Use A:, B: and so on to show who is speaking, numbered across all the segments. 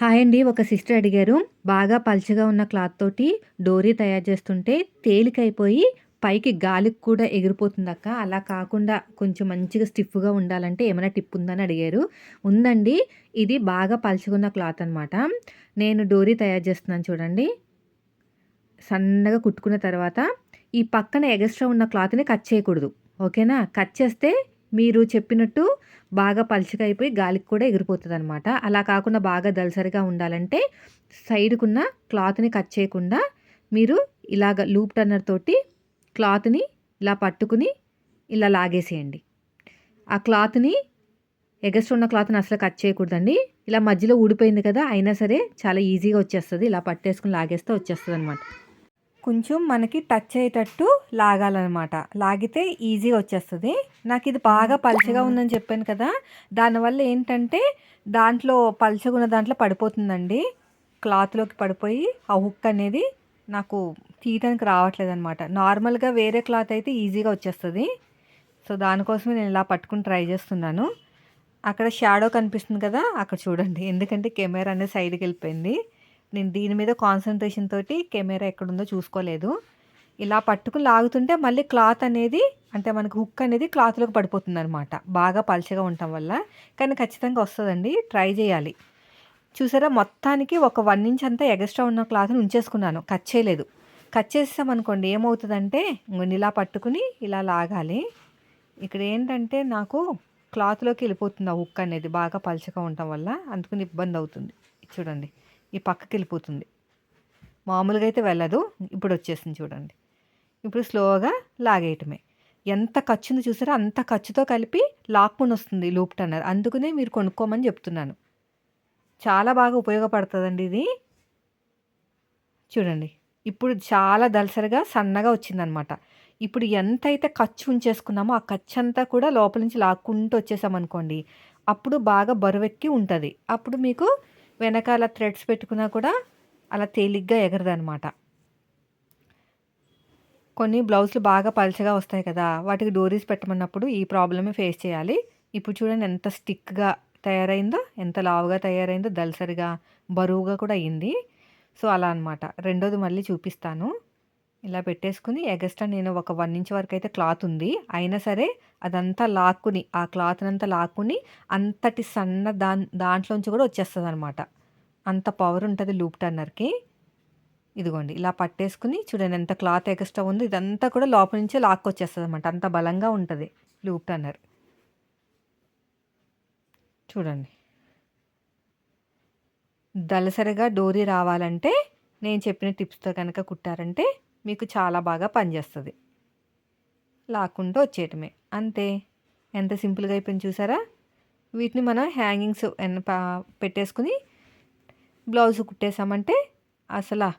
A: Hi అండి. ఒక sister అడిగారు బాగా పల్చగా ఉన్న క్లాత్ తోటి డోరీ తయారు చేస్తుంటే తేలికైపోయి పైకి గాలికి కూడా ఎగిరిపోతుంది అక్క. అలా కాకుండా కొంచెం మంచిగా స్టిఫ్గా ఉండాలంటే ఏమైనా టిప్ ఉందని అడిగారు. ఉందండి. ఇది బాగా పలుచుకున్న క్లాత్ అనమాట నేను డోరీ తయారు చేస్తున్నాను చూడండి. సన్నగా కుట్టుకున్న తర్వాత ఈ పక్కన ఎగస్ట్రా ఉన్న క్లాత్ని కట్ చేయకూడదు. ఓకేనా? కట్ చేస్తే మీరు చెప్పినట్టు బాగా పలుచగా అయిపోయి గాలికి కూడా ఎగిరిపోతుంది అనమాట అలా కాకుండా బాగా దలసరిగా ఉండాలంటే సైడ్కున్న క్లాత్ని కట్ చేయకుండా మీరు ఇలాగ లూప్ టర్నర్ తోటి క్లాత్ని ఇలా పట్టుకుని ఇలా లాగేసేయండి. ఆ క్లాత్ని ఎగస్ట్ ఉన్న క్లాత్ని అసలు కట్ చేయకూడదండి. ఇలా మధ్యలో ఊడిపోయింది కదా అయినా సరే చాలా ఈజీగా వచ్చేస్తుంది. ఇలా పట్టేసుకుని లాగేస్తే వచ్చేస్తుంది అనమాట కొంచెం మనకి టచ్ అయ్యేటట్టు లాగాలన్నమాట. లాగితే ఈజీగా వచ్చేస్తుంది. నాకు ఇది బాగా పలుచగా ఉందని చెప్పాను కదా దానివల్ల ఏంటంటే దాంట్లో పలుచగా ఉన్న దాంట్లో పడిపోతుందండి. క్లాత్లోకి పడిపోయి ఆ హుక్ అనేది నాకు తీయటానికి రావట్లేదు అనమాట నార్మల్గా వేరే క్లాత్ అయితే ఈజీగా వచ్చేస్తుంది. సో దానికోసమే నేను ఇలా పట్టుకుని ట్రై చేస్తున్నాను. అక్కడ షాడో కనిపిస్తుంది కదా అక్కడ చూడండి. ఎందుకంటే కెమెరా అనేది సైడ్కి వెళ్ళిపోయింది. నేను దీని మీద కాన్సన్ట్రేషన్ తోటి కెమెరా ఎక్కడుందో చూసుకోలేదు. ఇలా పట్టుకుని లాగుతుంటే మళ్ళీ క్లాత్ అనేది అంటే మనకు హుక్ అనేది క్లాత్లోకి పడిపోతుంది అనమాట బాగా పలుచగా ఉండటం వల్ల. కానీ ఖచ్చితంగా వస్తుందండి. ట్రై చేయాలి. చూసారా? మొత్తానికి ఒక వన్ ఇంచ్ అంతా ఎగస్ట్రా ఉన్న క్లాత్ని ఉంచేసుకున్నాను. కట్ చేయలేదు. కట్ చేసామనుకోండి ఏమవుతుందంటే ఇలా పట్టుకుని ఇలా లాగాలి. ఇక్కడ ఏంటంటే నాకు క్లాత్లోకి వెళ్ళిపోతుంది ఆ హుక్ అనేది. బాగా పలుచగా ఉండటం వల్ల. అందుకని ఇబ్బంది అవుతుంది. చూడండి. ఈ పక్కకి వెళ్ళిపోతుంది మామూలుగా అయితే వెళ్ళదు. ఇప్పుడు వచ్చేసింది చూడండి. ఇప్పుడు స్లోగా లాగేయటమే. ఎంత ఖర్చుంది చూసారో? అంత ఖర్చుతో కలిపి లాక్కుని వస్తుంది లూప్ టన్నర్. అందుకనే మీరు కొనుక్కోమని చెప్తున్నాను. చాలా బాగా ఉపయోగపడుతుందండి ఇది. చూడండి. ఇప్పుడు చాలా దలసరిగా సన్నగా వచ్చిందనమాట. ఇప్పుడు ఎంత అయితే ఖర్చు ఉంచేసుకున్నామో ఆ ఖర్చు అంతా కూడా లోపల నుంచి లాక్కుంటూ వచ్చేసామనుకోండి అప్పుడు బాగా బరువెక్కి ఉంటుంది. అప్పుడు మీకు వెనకాల థ్రెడ్స్ పెట్టుకున్నా కూడా అలా తేలిగ్గా ఎగరదనమాట కొన్ని బ్లౌజులు బాగా పలచగా వస్తాయి కదా వాటికి డోరీస్ పెట్టమన్నప్పుడు ఈ ప్రాబ్లమే ఫేస్ చేయాలి. ఇప్పుడు చూడండి ఎంత స్టిక్గా తయారైందో ఎంత లావుగా తయారైందో దలసరిగా బరువుగా కూడా అయ్యింది సో అలా అనమాట రెండోది మళ్ళీ చూపిస్తాను. ఇలా పెట్టేసుకుని ఎగస్ట్రా నేను ఒక వన్ ఇంచ్ వరకు అయితే క్లాత్ ఉంది. అయినా సరే అదంతా లాక్కుని ఆ క్లాత్నంతా లాక్కుని అంతటి సన్న దా దాంట్లోంచి కూడా వచ్చేస్తుంది అనమాట అంత పవర్ ఉంటుంది లూప్ టర్నర్కి. ఇదిగోండి ఇలా పట్టేసుకుని చూడండి ఎంత క్లాత్ ఎగస్ట్రా ఉంది ఇదంతా కూడా లోపల నుంచే లాక్కొచ్చేస్తుంది అనమాట అంత బలంగా ఉంటుంది లూప్ టర్నర్. చూడండి. దలసరిగా డోరీ రావాలంటే నేను చెప్పిన టిప్స్తో కనుక కుట్టారంటే మీకు చాలా బాగా పనిచేస్తుంది. లాక్కుంటూ వచ్చేయటమే. అంతే. ఎంత సింపుల్గా అయిపోయింది చూసారా? వీటిని మనం హ్యాంగింగ్స్ పెట్టేసుకుని బ్లౌజ్ కుట్టేసామంటే అసలు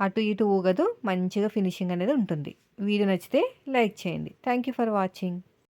A: అటు ఇటు ఊగదు. మంచిగా ఫినిషింగ్ అనేది ఉంటుంది. వీడియో నచ్చితే లైక్ చేయండి. Thank you for watching.